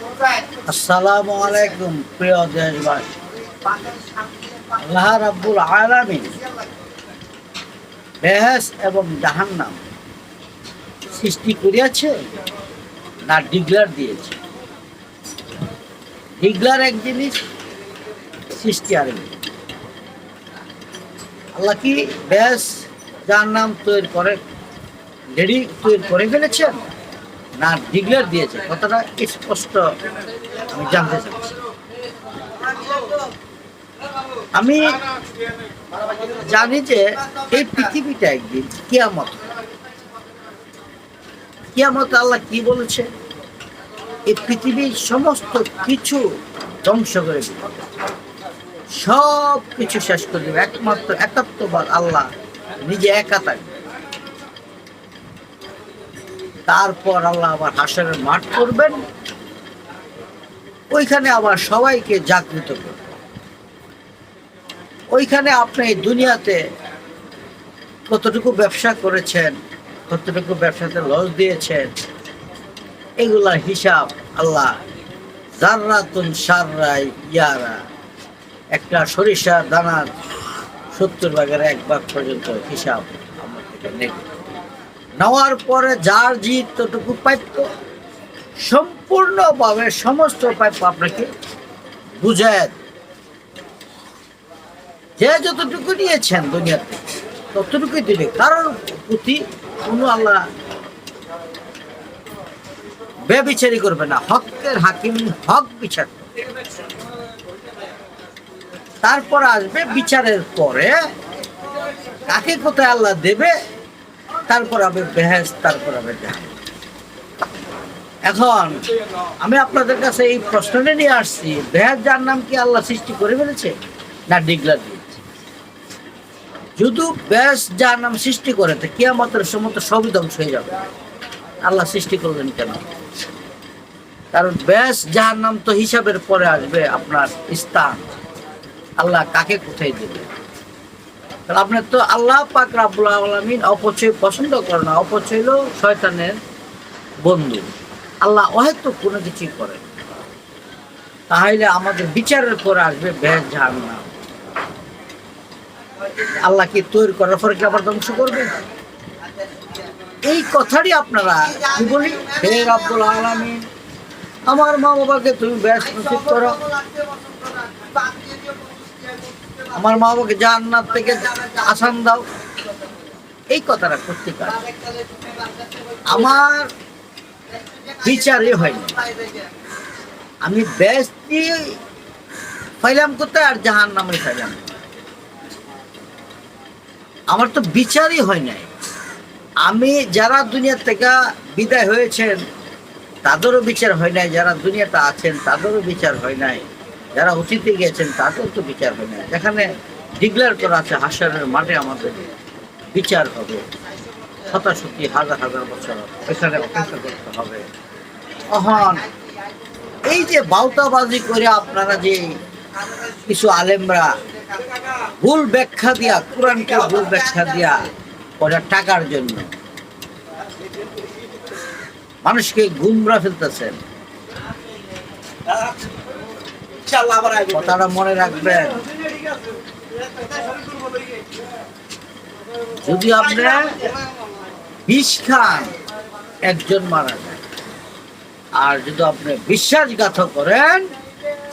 আসসালামু আলাইকুম, প্রিয় দেশবাসী। আল্লাহ রাব্বুল আলামিন বেহেস এবং জাহান্নাম সৃষ্টি করিয়াছে না ডিগলার দিয়েছে? ডিগলার এক জিনিস, সৃষ্টি আর আল্লাহ কি বেহেস, জাহান্নাম তৈরি করে রেডি তৈরি করে ফেলেছেন? না ডিগলার দিয়েছে, কথাটা স্পষ্ট আমি জানতে চাচ্ছি আমি জানি যে এই পৃথিবীটা একদিন কিয়ামত কিয়ামত আল্লাহ কি বলেছে? এই পৃথিবীর সমস্ত কিছু ধ্বংস করে দিবে। সব কিছু শেষ করে দেবে। একমাত্র, একাত্মবাদ আল্লাহ নিজে একা থাকবে। তারপর আল্লাহ আবার হাসরের মাঠ করবেন। ওইখানে আবার সবাইকে জাগৃত করবেন। ওইখানে আপনি দুনিয়াতে কতটুকু ব্যবসা করেছেন, কতটুকু ব্যবসাতে লস দিয়েছেন এগুলার হিসাব আল্লাহ জাররাতুন সাররাই ইয়ারা। একটা সরিষা দানার সত্তর ভাগের এক ভাগ পর্যন্ত হিসাব থেকে নেবে। নেওয়ার পরে যার যতটুকু প্রাপ্য সম্পূর্ণভাবে সমস্ত প্রাপ্য আপনাকে বুঝায় যে যতটুকু নিয়েছেন দুনিয়াতে, ততটুকুই দিবে। কারণ প্রতি কোনো আল্লাহ বেবিচারি করবে না। হকের হাকিম হক বিচার তারপর আসবে বিচারের পরে কাকে কোথায় আল্লাহ দেবে? তারপর হবে বেহেস তারপর হবে। এখন, আমি আপনাদের কাছে এই প্রশ্নটা নিয়ে আসছি বেহেস যার নাম কি আল্লাহ সৃষ্টি করে ফেলেছে, না ডিগলার দিয়েছে? যদি বেশ যার নাম সৃষ্টি করে, তো কিয়ামতের সময় সবই ধ্বংস হয়ে যাবে। আল্লাহ সৃষ্টি করলেন কেন? কারণ বেশ যার নাম তো হিসাবের পরে আসবে আপনার স্থান। আল্লাহ কাকে কোথায় দেবে? আপনার তো আল্লাহ পাক রাব্বুল আলামিন অপচয় পছন্দ করে না। অপচয় হলো শয়তানের বন্ধু। আল্লাহ হয়তো কোনো কিছুই করে তাহলে আমাদের বিচারের পরে আসবে বেশ জাহান্নাম। আল্লাহ কি তৈরি করার পরে কি আবার ধ্বংস করবে? এই কথাটি আপনারা কি বলি? হে রাব্বুল আলামিন, আমার মা বাবাকে তুমি নসিব করো। আমার মা বাবাকে জান্নাত থেকে আসান দাও। এই কথাটা করতে পারে। আমার বিচারই হয়নি। আমি দিয়ে ফাইলাম কোথায় আর জাহান নামে ফাইলাম। আমার তো বিচারই হয় নাই। আমি যারা দুনিয়া থেকে বিদায় হয়েছেন, তাদেরও বিচার হয় নাই। যারা দুনিয়াতে আছেন, তাদেরও বিচার হয় নাই। যারা অতীতে গিয়েছেন তাদেরও তো বিচার হয় না। যেখানে ডিক্লেয়ার করা আছে হাসারের মাঠে আমাদের বিচার হবে। শতাশতি হাজার হাজার বছর এখানে অপেক্ষা করতে হবে। অহন, এই যে বাউতাবাজি করে আপনারা যে কিছু আলেমরা ভুল ব্যাখ্যা দিয়া, কোরআনকে ভুল ব্যাখ্যা দিয়া ওরা টাকার জন্য মানুষকে গুমরা ফেলতেছেন। যদি আপনি বিষ খান, একজন মারা যায়। আর যদি আপনি বিশ্বাসঘাত করেন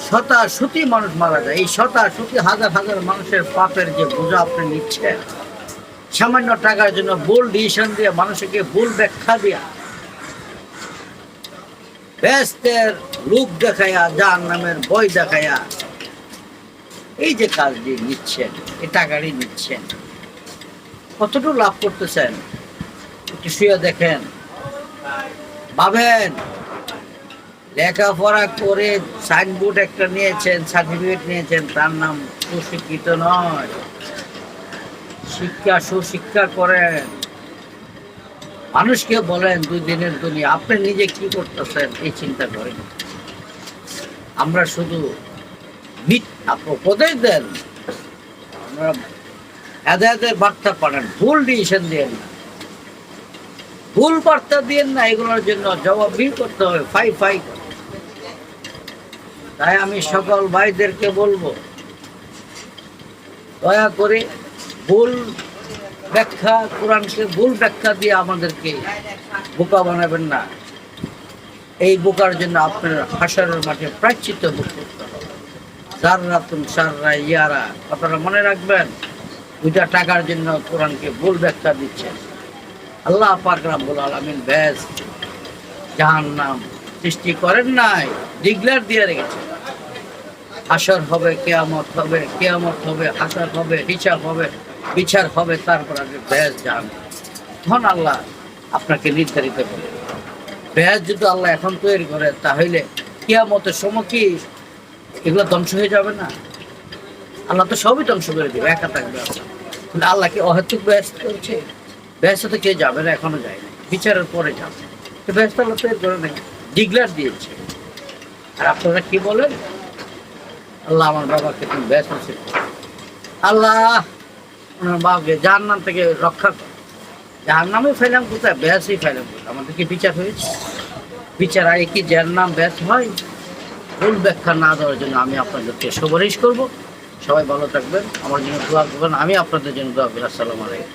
শতা সুতি মানুষ মারা যায়। এই শতা সুতি হাজার হাজার মানুষের পাপের যে বোঝা আপনি নিচ্ছেন, সামান্য টাকার জন্য ভুল ডিসিশন দিয়ে মানুষকে ভুল ব্যাখ্যা দিয়া ব্যস্তের রূপ দেখাইয়া, যার নামের বই দেখাইয়া। এই যে কাজটি নিচ্ছেন, এই টাকাটি নিচ্ছেন, কতটুকু লাভ করতেছেন? একটু শুয়ে দেখেন। ভাবেন, লেখাপড়া করে সাইনবোর্ড একটা নিয়েছেন, সার্টিফিকেট নিয়েছেন, তার নাম সুশিক্ষিত নয়। শিক্ষা সুশিক্ষা করেন। মানুষকে বলেন দুই দিনের দুনিয়া, আপনি নিজে কি করতেছেন এই চিন্তা করেন। আমরা শুধু আপনি উপদেশ দেন আমরা বার্তা পাঠান, ভুল ডিসিশন দিয়েন না। ভুল বার্তা দিয়েন না, এগুলোর জন্য জবাব জবাবদিহি করতে হবে, ফাই ফাই তাই আমি সকল ভাইদেরকে বলব, দয়া করে ভুল ব্যাখ্যা, কোরআনকে ভুল ব্যাখ্যা দিয়ে আমাদেরকে বোকা বানাবেন না। এই বোকার জন্য আপনার হাসারের মাঠে প্রায়শ্চিত্ত ভোগ করতে হবে। সাররাতুন সাররা ইয়ারা কথাটা মনে রাখবেন, দুইটা টাকার জন্য কোরআনকে ভুল ব্যাখ্যা দিচ্ছেন। আল্লাহ পাক রাব্বুল আলামিন ব্যাস, জাহান্নাম সৃষ্টি করেন নাই ডিগলার দিয়ে রেখেছেন। হাসর হবে, কেয়ামত হবে কেয়ামত হবে, হাসর হবে, হিসাব হবে। বিচার হবে, তারপর আগে ব্যাস যান ধন আল্লাহ আপনাকে নির্ধারিত করে। ব্যাস যদি আল্লাহ এখন তৈরি করে, তাহলে কেয়ামতের সময় কি এগুলো ধ্বংস হয়ে যাবে না। আল্লাহ তো সবই ধ্বংস করে দেবে, একা থাকবে। কিন্তু আল্লাহ কি অহেতুক ব্যস্ত করছে? ব্যস্ত তো কে যাবে না, এখনও যায় না বিচারের পরে যাবে। তো ব্যস্ত আল্লাহ তৈরি করে নেই, ডিগলার দিয়েছে। আর আপনারা কি বলেন? আল্লাহ আমার বাবাকে তুমি ব্যস্ত ছিল আল্লাহ! ওনার বাপকে যার নাম থেকে রক্ষা কর। যার নামে ফেলাম কোথায়? ব্যাসই ফেলাম কোথায়? আমাদের কি বিচার হয়েছে? বিচার আগে কি যার নাম ব্যাস হয়? ভুল ব্যাখ্যা না দেওয়ার জন্য আমি আপনাদেরকে সুপারিশ করব। সবাই ভালো থাকবেন। আমার জন্য দোয়া করবেন। আমি আপনাদের জন্য দোয়া করি। আসসালামু আলাইকুম।